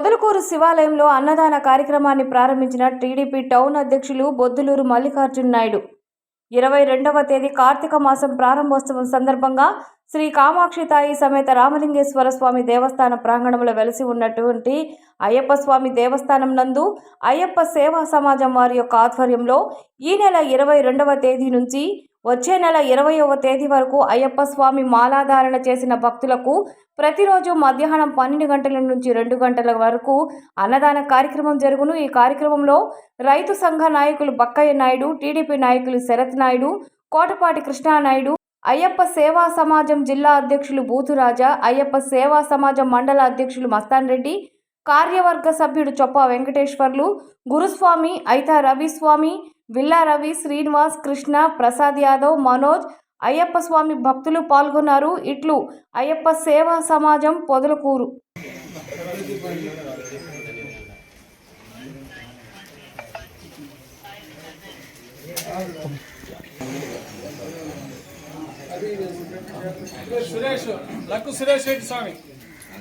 పొదలకూరు శివాలయంలో అన్నదాన కార్యక్రమాన్ని ప్రారంభించిన టీడీపీ టౌన్ అధ్యక్షులు బొద్దులూరు మల్లికార్జున నాయుడు. ఇరవై రెండవ తేదీ కార్తీక మాసం ప్రారంభోత్సవం సందర్భంగా శ్రీ కామాక్షి తాయి సమేత రామలింగేశ్వర స్వామి దేవస్థాన ప్రాంగణంలో వెలసి ఉన్నటువంటి అయ్యప్ప స్వామి దేవస్థానం నందు అయ్యప్ప సేవా సమాజం వారి యొక్క ఆధ్వర్యంలో ఈ నెల ఇరవై రెండవ తేదీ నుంచి వచ్చే నెల ఇరవయవ తేదీ వరకు అయ్యప్ప స్వామి మాలాధారణ చేసిన భక్తులకు ప్రతిరోజు మధ్యాహ్నం పన్నెండు గంటల నుంచి రెండు గంటల వరకు అన్నదాన కార్యక్రమం జరుగును. ఈ కార్యక్రమంలో రైతు సంఘ నాయకులు బక్కయ్య నాయుడు టీడీపీ నాయకులు శరత్ నాయుడు కోటపాటి కృష్ణానాయుడు అయ్యప్ప సేవా సమాజం జిల్లా అధ్యక్షులు బూతురాజా అయ్యప్ప సేవా సమాజం మండల అధ్యక్షులు మస్తాన్ రెడ్డి కార్యవర్గ సభ్యుడు చొప్ప వెంకటేశ్వర్లు గురుస్వామి అయితా రవిస్వామి విల్లా రవి శ్రీనివాస్ కృష్ణ ప్రసాద్ యాదవ్ మనోజ్ అయ్యప్ప స్వామి భక్తులు పాల్గొన్నారు. ఇట్లు అయ్యప్ప సేవా సమాజం పొదలకూరు. సురేష్ లక్కు సురేష్ రెడ్డి స్వామి?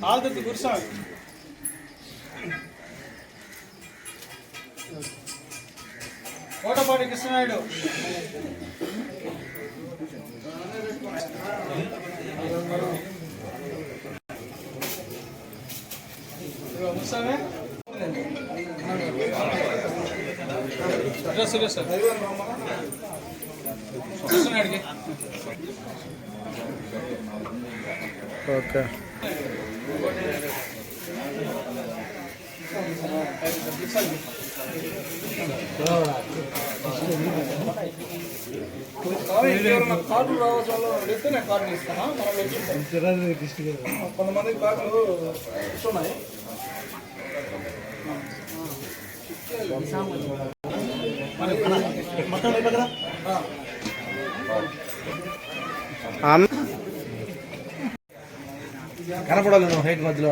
ఆల్దత్తి గురుస్వామి కోటపాటి కృష్ణనాయుడు. ఇదిగో ముస్సామి ఇదిగో సురేష్ సార్. కృష్ణనాయుడికి. ఓకే. కార్డు రావచ్చు అడిగితే నేను కార్డు ఇస్తాను కొంతమంది కార్డులు ఇస్తున్నాయి కనపడాలి హైట్ మధ్యలో.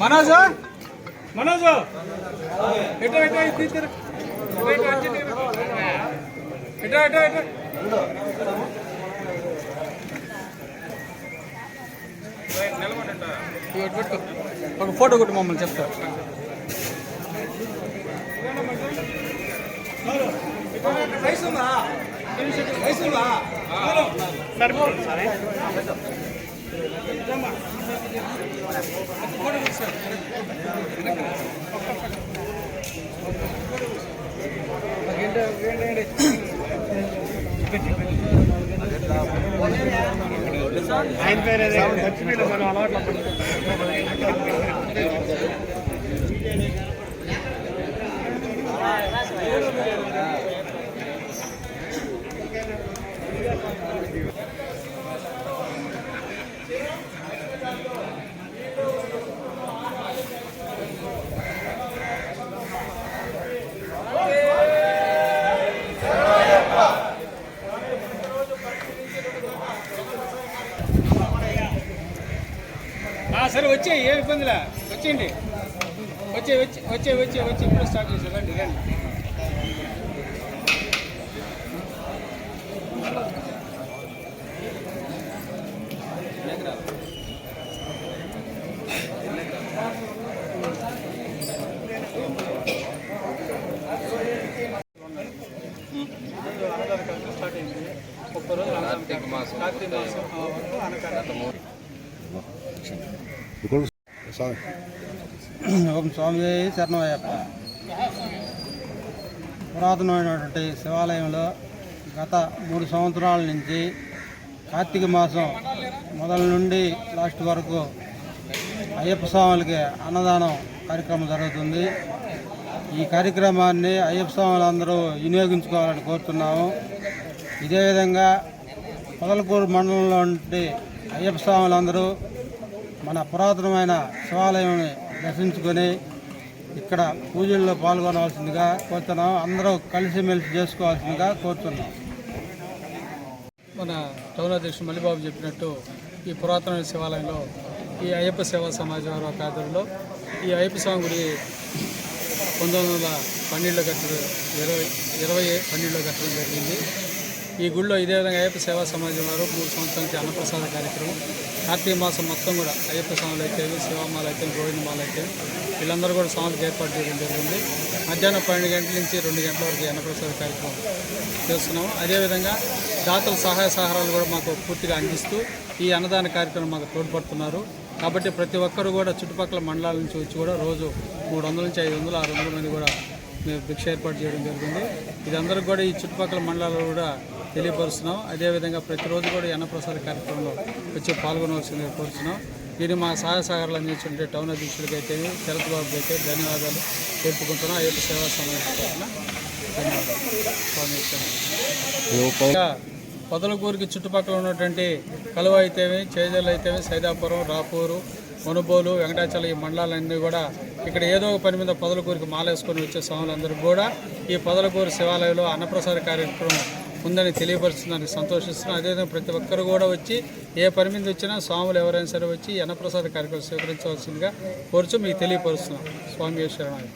మనోజ్? మనోజ్? ఎటో ఎటో తీద్దరు ఎటో ఎటో ఎటో ఒక ఫోటో కొట్టి మమ్మల్ని చెప్తారు ఆయన పేరు మనం అలవాట్లు సరే వచ్చే ఏ ఇబ్బందిలే. వచ్చేయండి. వచ్చే వచ్చే వచ్చే వచ్చే వచ్చి ఇప్పుడు స్టార్ట్ చేసి రండి రండి. స్టార్ట్ అయింది ఒక్క రోజు కార్తీక మాసం. కార్తీక మాసం వరకు అనకాడ ఓం స్వామి శరణమయ్యప్ప. పురాతనమైనటువంటి శివాలయంలో గత మూడు సంవత్సరాల నుంచి కార్తీక మాసం మొదల నుండి లాస్ట్ వరకు అయ్యప్ప స్వాములకి అన్నదానం కార్యక్రమం జరుగుతుంది. ఈ కార్యక్రమాన్ని అయ్యప్ప స్వాములందరూ వినియోగించుకోవాలని కోరుతున్నాము. ఇదే విధంగా పొదలకూరు మండలంలో ఉండే అయ్యప్ప స్వాములందరూ మన పురాతనమైన శివాలయం దర్శించుకొని ఇక్కడ పూజల్లో పాల్గొనవలసిందిగా కోరుతున్నాం. అందరూ కలిసిమెలిసి చేసుకోవాల్సిందిగా కోరుతున్నాం. మన టౌన్ అధ్యక్షుడు మల్లిబాబు చెప్పినట్టు ఈ పురాతన శివాలయంలో ఈ అయ్యప్ప సేవా సమాజం వారి ఆధ్వర్యంలో ఈ అయ్యప్ప స్వామి గుడి పంతొమ్మిది వందల పన్నెండులో కట్టడం ఇరవై ఇరవై పన్నెండులో కట్టడం జరిగింది. ఈ గుడిలో ఇదే విధంగా అయ్యప్ప సేవా సమాజం వారు మూడు సంవత్సరాలకి అన్నప్రసాద కార్యక్రమం కార్తీక మాసం మొత్తం కూడా అయ్యప్ప స్వాములు అయితే శివమాల అయితే గోవిందమాల అయితే వీళ్ళందరూ కూడా స్వామికి ఏర్పాటు చేయడం జరిగింది. మధ్యాహ్నం పన్నెండు గంటల నుంచి రెండు గంటల వరకు అన్నప్రసాద కార్యక్రమం చేస్తున్నాము. అదేవిధంగా దాతల సహాయ సహకారాలు కూడా మాకు పూర్తిగా అందిస్తూ ఈ అన్నదాన కార్యక్రమం మాకు తోడ్పడుతున్నారు. కాబట్టి ప్రతి ఒక్కరు కూడా చుట్టుపక్కల మండలాల నుంచి వచ్చి కూడా రోజు మూడు వందల నుంచి ఐదు వందలు ఆరు వందల మంది కూడా మేము భిక్ష ఏర్పాటు చేయడం జరిగింది. ఇది అందరికి కూడా ఈ చుట్టుపక్కల మండలాల్లో కూడా తెలియపరుస్తున్నాం. అదేవిధంగా ప్రతిరోజు కూడా అన్నప్రసాద కార్యక్రమంలో వచ్చి పాల్గొనవలసిందిగా కోరుతున్నాం దీన్ని మా సహాయ సహకారాలు అందించుంటే టౌన్ అధ్యక్షుడికి అయితే శరత్ బాబుకి అయితే ధన్యవాదాలు తెలుపుకుంటున్నాం. సేవా సమాజం తరఫున ధన్యవాదాలు. స్వామి ఇంకా పొదలకూరుకి చుట్టుపక్కల ఉన్నటువంటి కలువ అయితేమి చేజల్ అయితేమి సైదాపురం రాపూరు మునుబోలు వెంకటాచలం ఈ మండలాలన్నీ కూడా ఇక్కడ ఏదో ఒక పని మీద పొదలకూరుకి మాలేసుకొని వచ్చే స్వాములందరికీ కూడా ఈ పొదలకూరు శివాలయంలో అన్నప్రసాద కార్యక్రమం ఉందని తెలియపరుస్తుందని సంతోషిస్తున్నాం అదేవిధంగా ప్రతి ఒక్కరు కూడా వచ్చి ఏ పని మీద వచ్చినా స్వాములు ఎవరైనా సరే వచ్చి ఈ అన్నప్రసాద కార్యక్రమం స్వీకరించవలసిందిగా కోరుచు మీకు తెలియపరుస్తున్నాం. స్వామి శరణాలు